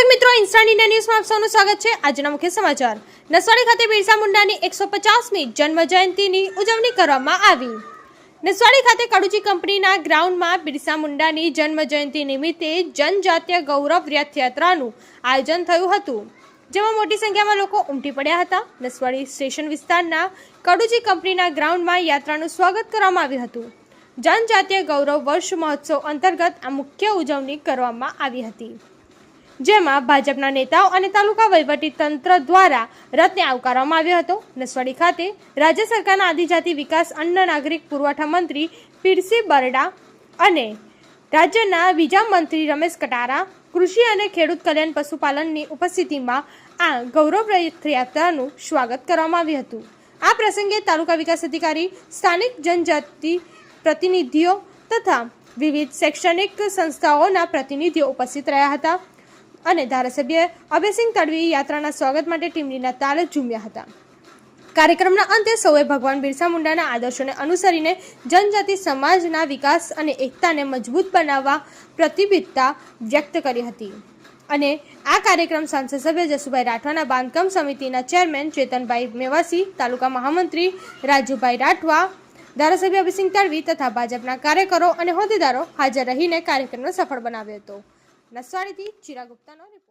ઇન્સ્ટાન્ટ India ન્યૂઝમાં આપ સૌનું સ્વાગત છે. આજના મુખ્ય સમાચાર. નસવાડી ખાતે બિરસા મુંડાની એકસો પચાસમી જન્મ જયંતિની ઉજવણી કરવામાં આવી. નસવાડી ખાતે કડુચી કંપનીના ગ્રાઉન્ડમાં બિરસા મુંડાની જન્મ જયંતિ નિમિત્તે જનજાતીય ગૌરવ રથયાત્રાનું આયોજન થયું હતું. જેમાં મોટી સંખ્યામાં લોકો ઉમટી પડ્યા હતા. નસવાડી સ્ટેશન વિસ્તારના કડુચી કંપનીના ગ્રાઉન્ડમાં યાત્રાનું સ્વાગત કરવામાં આવ્યું હતું. જનજાતીય ગૌરવ વર્ષ મહોત્સવ અંતર્ગત આ મુખ્ય ઉજવણી કરવામાં આવી હતી. જેમાં ભાજપના નેતાઓ અને તાલુકા વહીવટી તંત્ર દ્વારા રથને આવકારવામાં આવ્યો હતો. નસવાડી ખાતે રાજ્ય સરકારના આદિજાતિ વિકાસ અન્ન નાગરિક પુરવઠા મંત્રી પીરસી બરડા અને રાજ્યના બીજા મંત્રી રમેશ કટારા, કૃષિ અને ખેડૂત કલ્યાણ પશુપાલનની ઉપસ્થિતિમાં આ ગૌરવ રથયાત્રાનું સ્વાગત કરવામાં આવ્યું હતું. આ પ્રસંગે તાલુકા વિકાસ અધિકારી, સ્થાનિક જનજાતિ પ્રતિનિધિઓ તથા વિવિધ શૈક્ષણિક સંસ્થાઓના પ્રતિનિધિઓ ઉપસ્થિત રહ્યા હતા. અને ધારાસભ્ય અભયસિંહ તડવી યાત્રાના સ્વાગત માટે ટીમડીના તાલે ઝૂમ્યા હતા. કાર્યક્રમના અંતે સૌએ ભગવાન બિરસા મુંડાના આદર્શોને અનુસરીને જનજાતિ સમાજના વિકાસ અને એકતાને મજબૂત બનાવવા પ્રતિબદ્ધતા વ્યક્ત કરી હતી. અને આ કાર્યક્રમ સાંસદ સભ્ય જસુભાઈ રાઠવાના બાંધકામ સમિતિના ચેરમેન ચેતનભાઈ મેવાસી, તાલુકા મહામંત્રી રાજુભાઈ રાઠવા, ધારાસભ્ય અભિસિંહ તડવી તથા ભાજપના કાર્યકરો અને હોદ્દેદારો હાજર રહીને કાર્યક્રમને સફળ બનાવ્યો હતો. નસવાડીથી ચિરા ગુપ્તાનો રિપોર્ટ